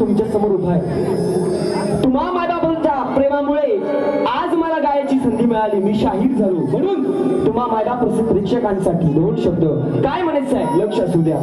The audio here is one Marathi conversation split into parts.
तुमच्यासमोर उभा आहे. तुम्हा मायबापांच्या प्रेमामुळे आज मला गायची संधी मिळाली. मी शाहीर झालो. म्हणून तुम्हा मायबाप प्रेक्षकांसाठी दोन शब्द. काय म्हणायचं आहे? लक्ष असू द्या.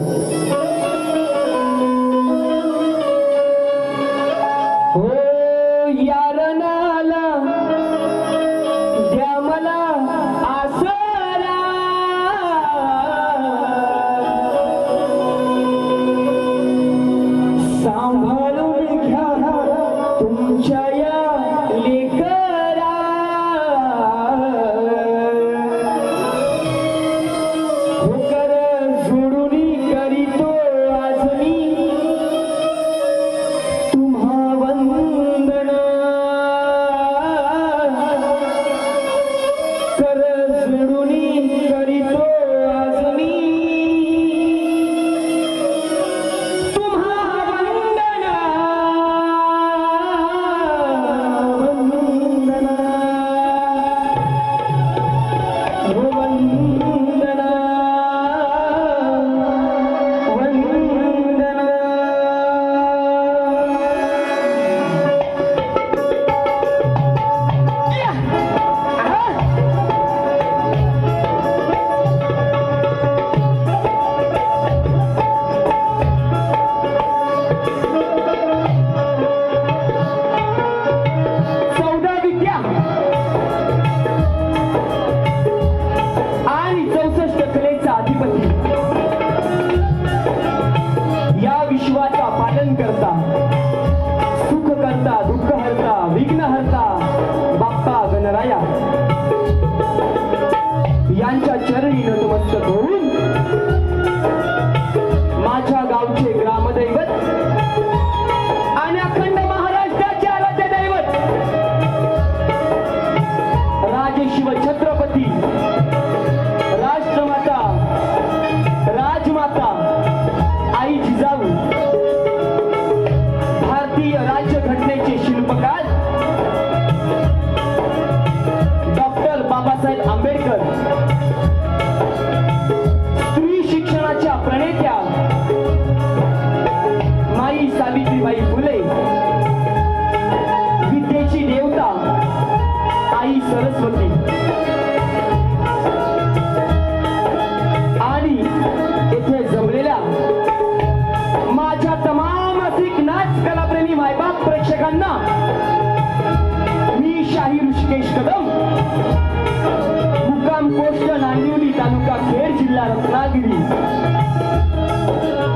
तालुका खेड जिल्हा रत्नागिरी.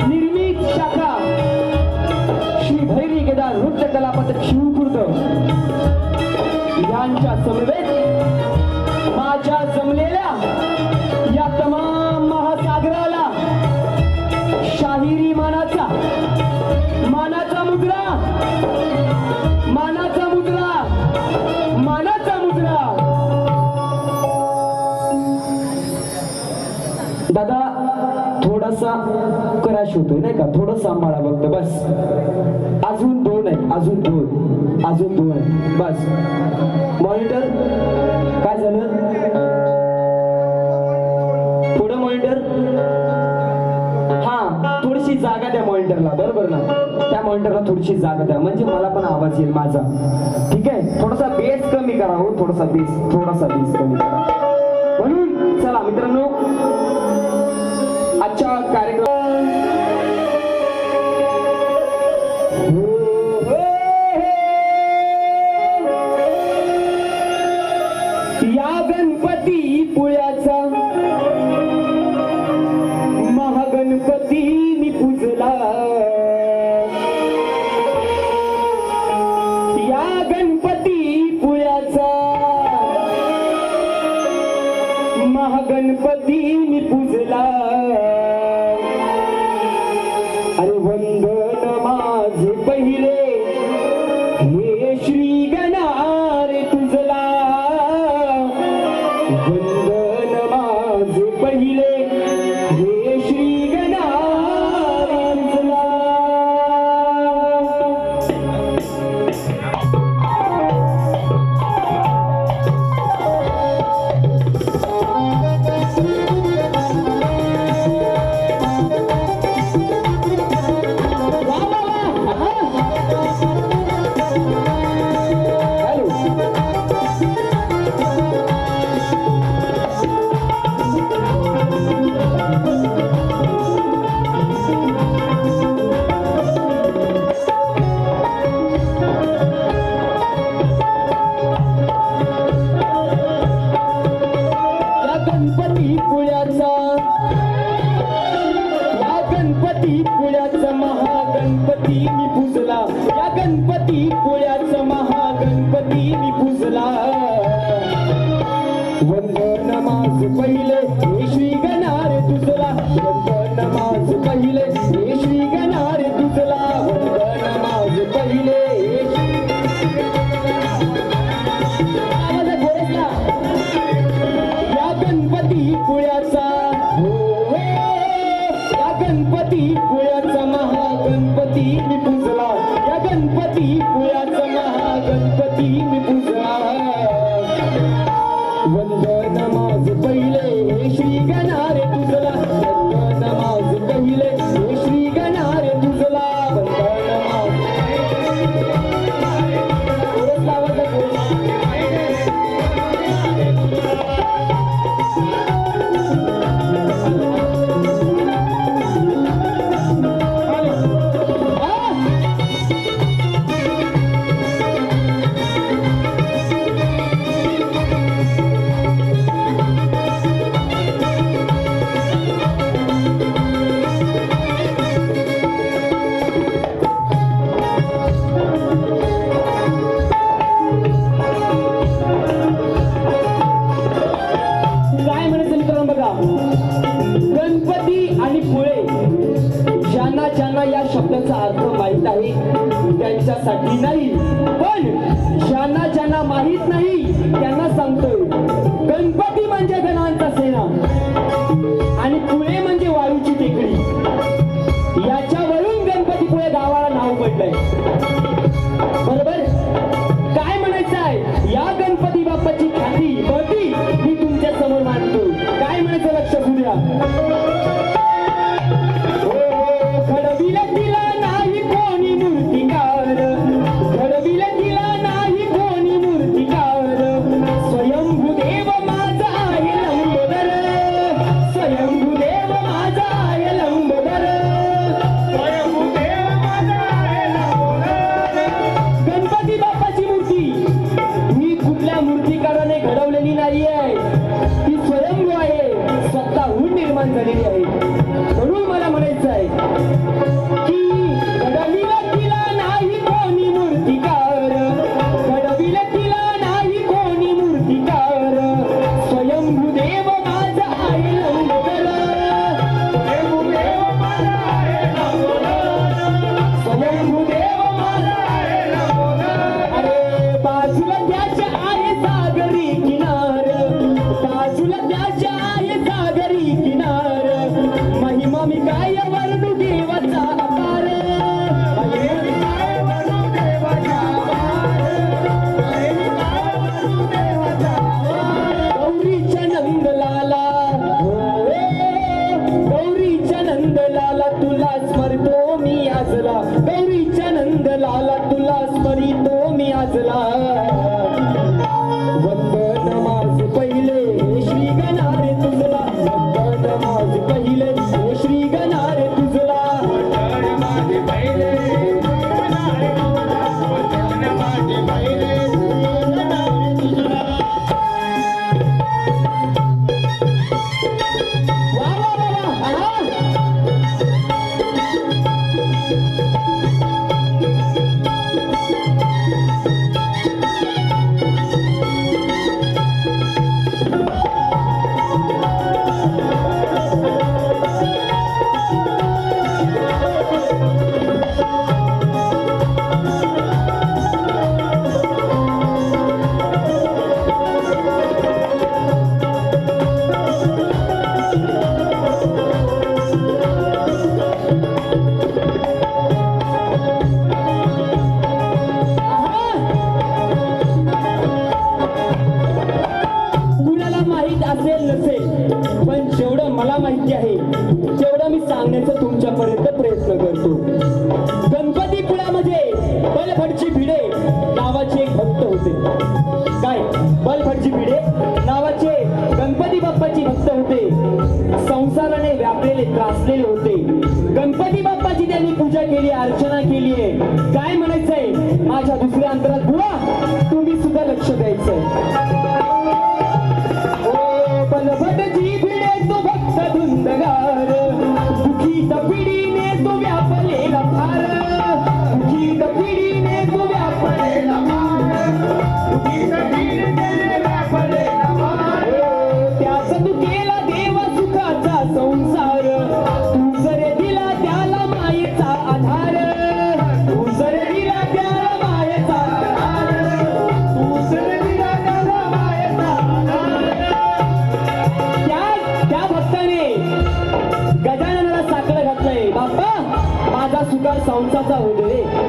निर्मित शाखा. श्री भैरी केदार नृत्य कलापथक शिवखुर्द. यांच्या समवेत होतोय नाही का? थोडं सांभाळा फक्त बस. अजून दोन आहे अजून दोन अजून दोन आहे बस. मॉनिटर काय झालं? पुढं मॉनिटर? हा थोडीशी जागा द्या मॉनिटरला बरोबर ना? त्या मॉनिटरला थोडीशी जागा द्या म्हणजे मला पण आवाज येईल माझा. ठीक आहे? थोडासा बेस कमी करा हो थोडासा बेस थोडासा बेस कमी करा. म्हणून चला मित्रांनो या गणपती पुळ्याचा. महागणपती मी पूजला. या गणपती पुळ्याचा. महागणपती मी पूजला. अरे वंदन माझे पहिले ज्यांना या शब्दाचा अर्थ माहीत आहे त्यांच्यासाठी नाही. पण ज्यांना ज्यांना माहीत नाही त्यांना सांगतोय. गणपती म्हणजे गणांचा सेना. गणपती बाप्पाची त्यांनी पूजा केली अर्चना केली आहे. काय म्हणायचंय? माझ्या दुसऱ्या अंतरात बुवा तुम्ही सुद्धा लक्ष द्यायचंय. Sao 业